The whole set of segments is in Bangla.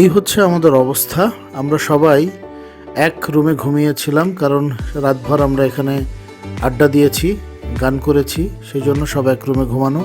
এই হচ্ছে আমাদের অবস্থা। আমরা সবাই এক রুমে ঘুমিয়েছিলাম, কারণ রাতভর আমরা এখানে আড্ডা দিয়েছি, গান করেছি সেই জন্য সব এক রুমে ঘুমানো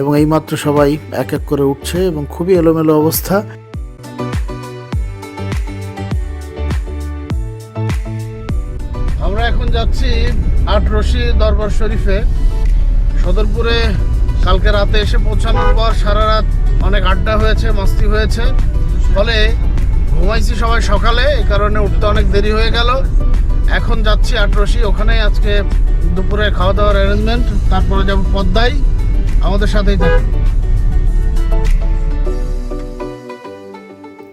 এবং এইমাত্র সবাই এক এক করে উঠছে এবং খুবই এলোমেলো অবস্থা। আমরা এখন যাচ্ছি আটরশি দরবার শরীফে। সদরপুরে কালকে রাতে এসে পৌঁছানোর পর সারা রাত অনেক আড্ডা হয়েছে, মস্তি হয়েছে। ফলে ঘুমাইছি সবাই সকালে, এই কারণে উঠতে অনেক দেরি হয়ে গেল। এখন যাচ্ছি আটরশি ওখানে আজকে দুপুরে খাওয়া দাওয়ার অ্যারেঞ্জমেন্ট তারপরে যাব পদ্মায়। আমাদের সাথেই থাকুন।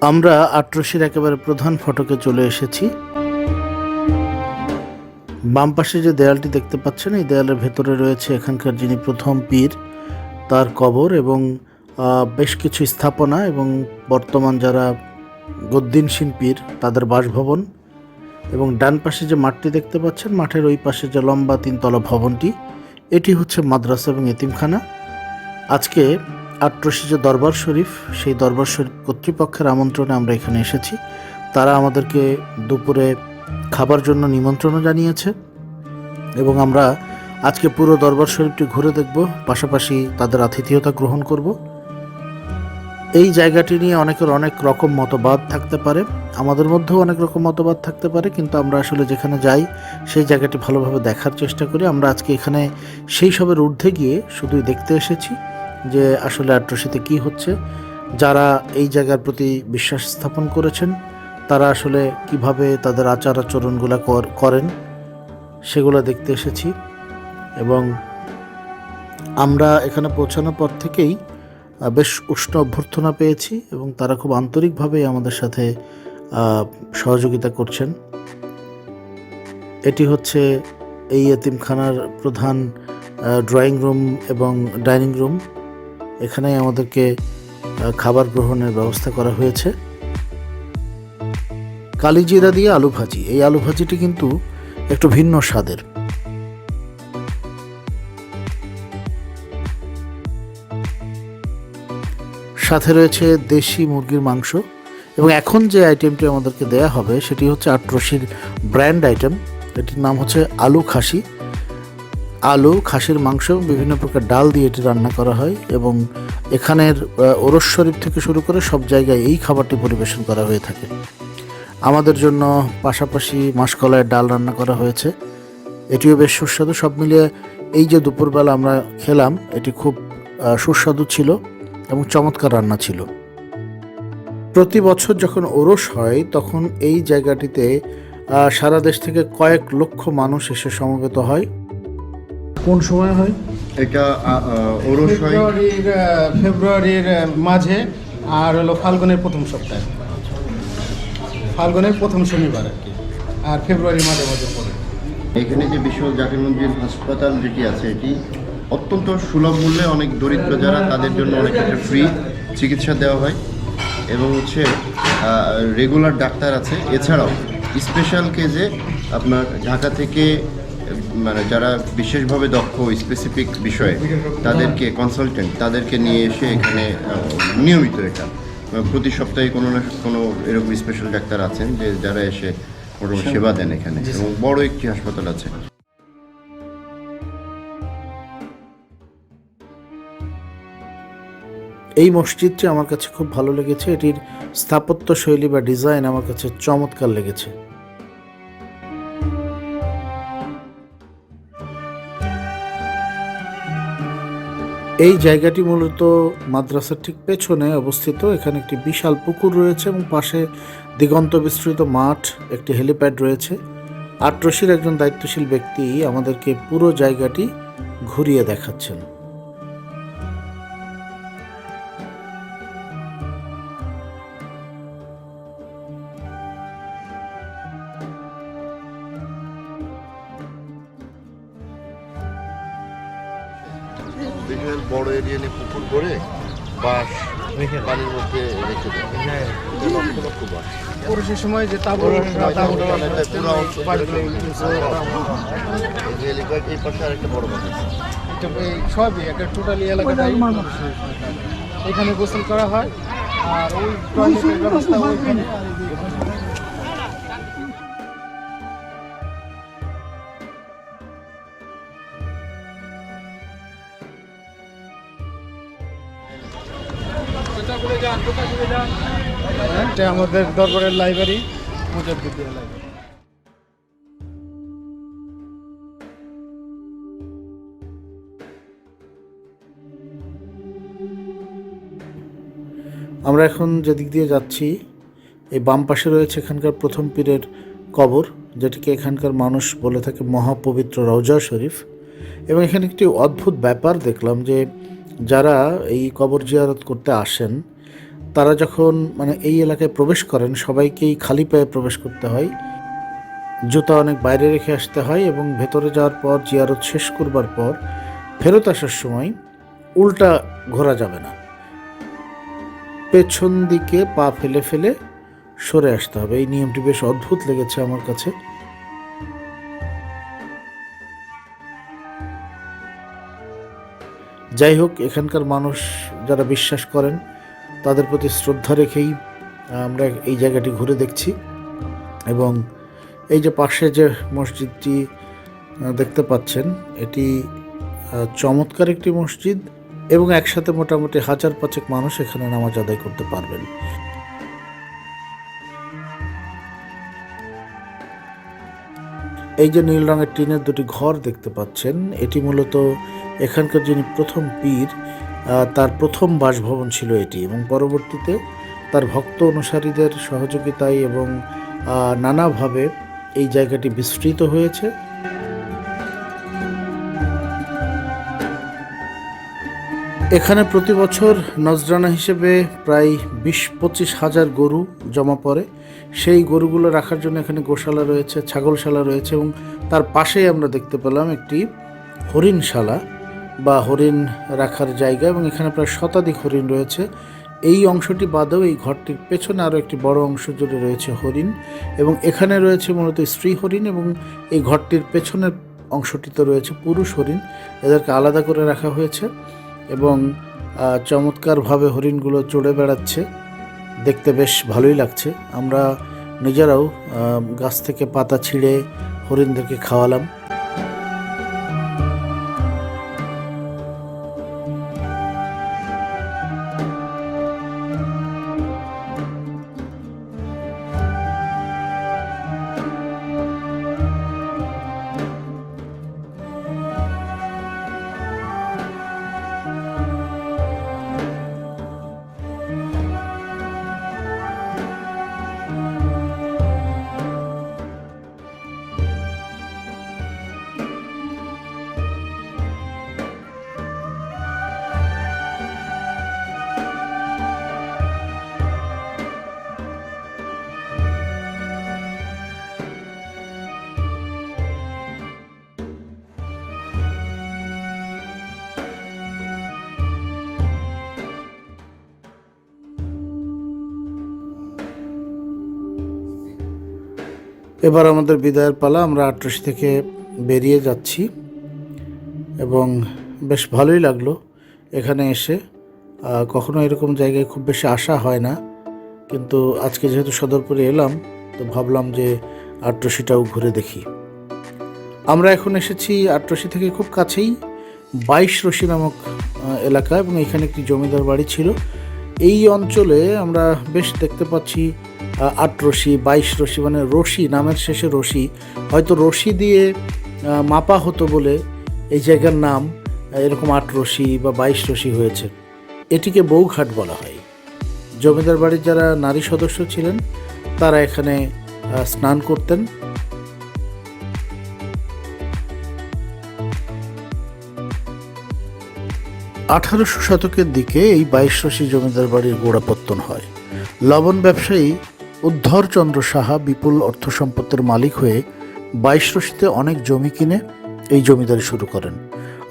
আমরা আটরশির একেবারে প্রধান ফটকে চলে এসেছি। বাম পাশে যে দেয়ালটি দেখতে পাচ্ছেন, এই দেয়ালের ভেতরে রয়েছে এখানকার যিনি প্রথম পীর, তার কবর এবং বেশ কিছু স্থাপনা এবং বর্তমান যারা গদ্দিনসীন শিল্পীর তাদের বাসভবন এবং ডান পাশে যে মাঠটি দেখতে পাচ্ছেন, মাঠের ওই পাশে যে লম্বা তিনতলা ভবনটি, এটি হচ্ছে মাদ্রাসা এবং এতিমখানা। আজকে আটরশি যে দরবার শরীফ, সেই দরবার শরীফ কর্তৃপক্ষের আমন্ত্রণে আমরা এখানে এসেছি। তারা আমাদেরকে দুপুরে খাবার জন্য নিমন্ত্রণও জানিয়েছে এবং আমরা আজকে পুরো দরবার শরীফটি ঘুরে দেখব, পাশাপাশি তাদের আতিথেয়তা গ্রহণ করব। এই জায়গাটি নিয়ে অনেকের অনেক রকম মতবাদ থাকতে পারে। আমাদের মধ্যেও অনেক রকম মতবাদ থাকতে পারে, কিন্তু আমরা আসলে যেখানে যাই, সেই জায়গাটি ভালোভাবে দেখার চেষ্টা করি। আমরা আজকে এখানে সেই সবের ঊর্ধ্বে গিয়ে শুধুই দেখতে এসেছি যে আসলে আট্রসিতে কি হচ্ছে, যারা এই জায়গার প্রতি বিশ্বাস স্থাপন করেছেন, তারা আসলে কীভাবে তাদের আচার আচরণগুলো কর- করেন, সেগুলো দেখতে এসেছি। এবং আমরা এখানে পৌঁছানোর পর থেকেই বেশ উষ্ণ অভ্যর্থনা পেয়েছি এবং তারা খুব আন্তরিকভাবেই আমাদের সাথে সহযোগিতা করছেন। এটি হচ্ছে এই এতিমখানার প্রধান ড্রয়িং রুম এবং ডাইনিং রুম এখানেই আমাদেরকে খাবার গ্রহণের ব্যবস্থা করা হয়েছে। কালিজিরা দিয়ে আলু ভাজি। এই আলু ভাজিটি কিন্তু একটু ভিন্ন স্বাদের। সাথে রয়েছে দেশি মুরগির মাংস এবং এখন যে আইটেমটি আমাদেরকে দেয়া হবে, সেটি হচ্ছে আটরশির ব্র্যান্ড আইটেম এটির নাম হচ্ছে আলু খাসি। আলু, খাসির মাংস, বিভিন্ন প্রকার ডাল দিয়ে এটি রান্না করা হয় এবং এখানের ওরস শরীফ থেকে শুরু করে সব জায়গায় এই খাবারটি পরিবেশন করা হয়ে থাকে। আমাদের জন্য পাশাপাশি মাসকলাইয়ের ডাল রান্না করা হয়েছে। এটিও বেশ সুস্বাদু। সব মিলিয়ে এই যে দুপুরবেলা আমরা খেলাম, এটি খুব সুস্বাদু ছিল। এবং চমৎকার রান্না ছিল। প্রতি বছর যখন ওরস হয় তখন এই জায়গাটিতে সারা দেশ থেকে কয়েক লক্ষ মানুষ এসে সমবেত হয়। কোন সময় হয়? এটা ওরস হয়। ফেব্রুয়ারির মাঝে আর হলো ফাল্গুনের প্রথম সপ্তাহে। ফাল্গুনের প্রথম শনিবার আর কি। আর ফেব্রুয়ারির মাঝে মাঝে পড়ে। এখানে যে বিশ্ব জাকির মঞ্জিল হাসপাতাল যেটি আছে এটি অত্যন্ত সুলভ মূল্যে অনেক দরিদ্র যারা তাদের জন্য অনেক ক্ষেত্রে ফ্রি চিকিৎসা দেওয়া হয়। এবং হচ্ছে রেগুলার ডাক্তার আছে। এছাড়াও স্পেশাল কেজে আপনার ঢাকা থেকে মানে যারা বিশেষভাবে দক্ষ স্পেসিফিক বিষয়ে তাদেরকে কনসালটেন্ট তাদেরকে নিয়ে এসে এখানে নিয়মিত এটা। প্রতি সপ্তাহে কোনো না কোনো এরকম স্পেশাল ডাক্তার আছেন যে যারা এসে সেবা দেন এখানে। এবং বড় একটি হাসপাতাল আছে। এই মসজিদটি আমার কাছে খুব ভালো লেগেছে। এটির স্থাপত্য শৈলী বা ডিজাইন আমার কাছে চমৎকার লেগেছে। এই জায়গাটি মূলত মাদ্রাসার ঠিক পেছনে অবস্থিত। এখানে একটি বিশাল পুকুর রয়েছে এবং পাশে দিগন্ত বিস্তৃত মাঠ, একটি হেলিপ্যাড রয়েছে। আটরশির একজন দায়িত্বশীল ব্যক্তি আমাদেরকে পুরো জায়গাটি ঘুরিয়ে দেখাচ্ছেন। বিশাল বড় এরিয়া নিয়ে পুকুর করে বাঁশ পানির মধ্যে রেখে দেয়। লক্ষ লক্ষ বাঁশ। পুরুষের সময় যে তাবু এই পাশে আরেকটা বড় বাঁশ সবই একটা টোটালি এলাকাটাই এখানে গোসল করা হয় আর ওই টয়লেটের ব্যবস্থা ওইখানে এটা আমাদের দরবারের লাইব্রেরি লাইব্রেরি আমরা এখন যেদিক দিয়ে যাচ্ছি, এই বাম পাশে রয়েছে এখানকার প্রথম পীরের কবর, যেটিকে এখানকার মানুষ বলে থাকে মহাপবিত্র রওজা শরীফ। এবং এখানে একটি অদ্ভুত ব্যাপার দেখলাম যে যারা এই কবর জিয়ারত করতে আসেন তারা যখন মানে এই এলাকায় প্রবেশ করেন, সবাইকেই খালি পায়ে প্রবেশ করতে হয়। জুতা অনেক বাইরে রেখে আসতে হয় এবং ভেতরে যাওয়ার পর, জিয়ারত শেষ করবার পর, ফেরত আসার সময় উল্টা ঘোরা যাবে না। পেছন দিকে পা ফেলে ফেলে সরে আসতে হবে। এই নিয়মটি বেশ অদ্ভুত লেগেছে আমার কাছে। যাই হোক, এখানকার মানুষ যারা বিশ্বাস করেন তাদের প্রতি শ্রদ্ধা রেখেই আমরা এই জায়গাটি ঘুরে দেখছি। এবং এই যে পাশে যে মসজিদটি দেখতে পাচ্ছেন, এটি চমৎকার একটি মসজিদ এবং একসাথে মোটামুটি হাজার পাঁচেক মানুষ এখানে নামাজ আদায় করতে পারবেন। এই যে নীল রঙের টিনের দুটি ঘর দেখতে পাচ্ছেন, এটি মূলত এখানকার যিনি প্রথম পীর তার প্রথম বাসভবন ছিল এটি এবং পরবর্তীতে তার ভক্ত অনুসারীদের সহযোগিতায় এবং নানাভাবে এই জায়গাটি বিস্তৃত হয়েছে। এখানে প্রতি বছর নজরানা হিসেবে প্রায় বিশ পঁচিশ হাজার গরু জমা পড়ে। সেই গরুগুলো রাখার জন্য এখানে গোশালা রয়েছে, ছাগলশালা রয়েছে এবং তার পাশেই আমরা দেখতে পেলাম একটি হরিণশালা। বা হরিণ রাখার জায়গা এবং এখানে প্রায় শতাধিক হরিণ রয়েছে। এই অংশটি বাদেও এই ঘরটির পেছনে আরও একটি বড় অংশ জুড়ে রয়েছে হরিণ এবং এখানে রয়েছে মূলত স্ত্রী হরিণ এবং এই ঘরটির পেছনের অংশটিতে রয়েছে পুরুষ হরিণ। এদেরকে আলাদা করে রাখা হয়েছে এবং চমৎকারভাবে হরিণগুলো চড়ে বেড়াচ্ছে। দেখতে বেশ ভালোই লাগছে। আমরা নিজেরাও গাছ থেকে পাতা ছিঁড়ে হরিণদেরকে খাওয়ালাম। এবার আমাদের বিদায়ের পালা, আমরা আটরশি থেকে বেরিয়ে যাচ্ছি এবং বেশ ভালোই লাগল এখানে এসে। কখনো এরকম জায়গায় খুব বেশি আসা হয় না, কিন্তু আজকে যেহেতু সদরপুরে এলাম, তো ভাবলাম যে আটরশিটাও ঘুরে দেখি। আমরা এখন এসেছি আটরশি থেকে খুব কাছেই বাইশ রশি নামক এলাকা এবং এখানে একটি জমিদার বাড়ি ছিল। এই অঞ্চলে আমরা বেশ দেখতে পাচ্ছি আট রশি, বাইশ রশি মানে রশি, নামের শেষে রশি। হয়তো রশি দিয়ে মাপা হতো বলে এই জায়গার নাম এরকম আট রশি বা বাইশ রশি হয়েছে। এটিকে বউঘাট বলা হয়। জমিদার বাড়ির যারা নারী সদস্য ছিলেন, তারা এখানে স্নান করতেন। আঠারোশো শতকের দিকে এই বাইশ রশি জমিদার বাড়ির গোড়াপত্তন হয়। লবণ ব্যবসায়ী উদ্ধরচন্দ্র সাহা বিপুল অর্থ সম্পত্তির মালিক হয়ে বাইশ রশিতে অনেক জমি কিনে এই জমিদারি শুরু করেন।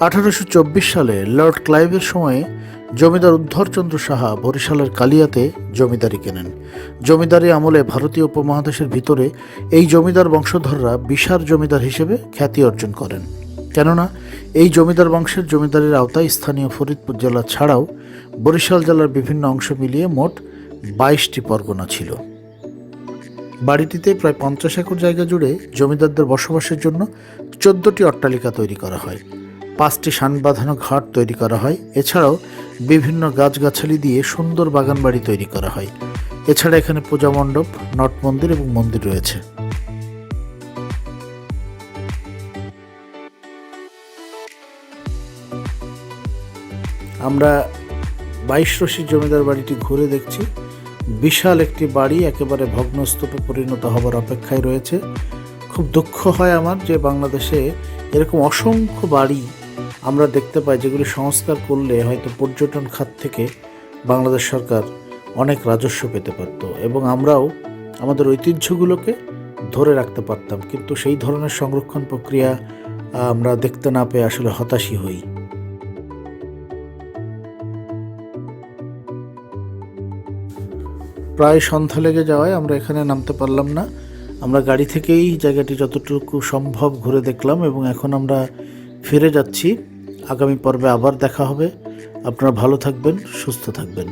আঠারোশো চব্বিশ সালে লর্ড ক্লাইভের সময়ে জমিদার উদ্ধরচন্দ্র সাহা বরিশালের কালিয়াতে জমিদারি কেনেন। জমিদারি আমলে ভারতীয় উপমহাদেশের ভিতরে এই জমিদার বংশধররা বিশার জমিদার হিসেবে খ্যাতি অর্জন করেন। কেননা, এই জমিদার বংশের জমিদারির আওতায় স্থানীয় ফরিদপুর জেলা ছাড়াও বরিশাল জেলার বিভিন্ন অংশ মিলিয়ে মোট বাইশটি পরগনা ছিল। বাড়িটিতে প্রায় পঞ্চাশ একর জায়গা জুড়ে জমিদারদের বসবাসের জন্য চোদ্দটি অট্টালিকা তৈরি করা হয়। পাঁচটি শান বাঁধানো ঘাট তৈরি করা হয়। এছাড়াও বিভিন্ন গাছগাছালি দিয়ে সুন্দর বাগান বাড়ি তৈরি করা হয়। এছাড়া এখানে পূজা মণ্ডপ, নট মন্দির এবং মন্দির রয়েছে। আমরা বাইশ রশি জমিদার বাড়িটি ঘুরে দেখছি। বিশাল একটি বাড়ি, একেবারে ভগ্নস্তূপে পরিণত হবার অপেক্ষায় রয়েছে। খুব দুঃখ হয় আমার যে বাংলাদেশে এরকম অসংখ্য বাড়ি আমরা দেখতে পাই, যেগুলি সংস্কার করলে হয়তো পর্যটন খাত থেকে বাংলাদেশ সরকার অনেক রাজস্ব পেতে পারত এবং আমরাও আমাদের ঐতিহ্যগুলোকে ধরে রাখতে পারতাম। কিন্তু সেই ধরনের সংরক্ষণ প্রক্রিয়া আমরা দেখতে না পেয়ে আসলে হতাশই হই। প্রায় সন্ধ্যা লেগে যাওয়ায় আমরা এখানে নামতে পারলাম না। আমরা গাড়ি থেকেই জায়গাটি যতটুকু সম্ভব ঘুরে দেখলাম এবং এখন আমরা ফিরে যাচ্ছি। আগামী পর্বে আবার দেখা হবে। আপনারা ভালো থাকবেন, সুস্থ থাকবেন।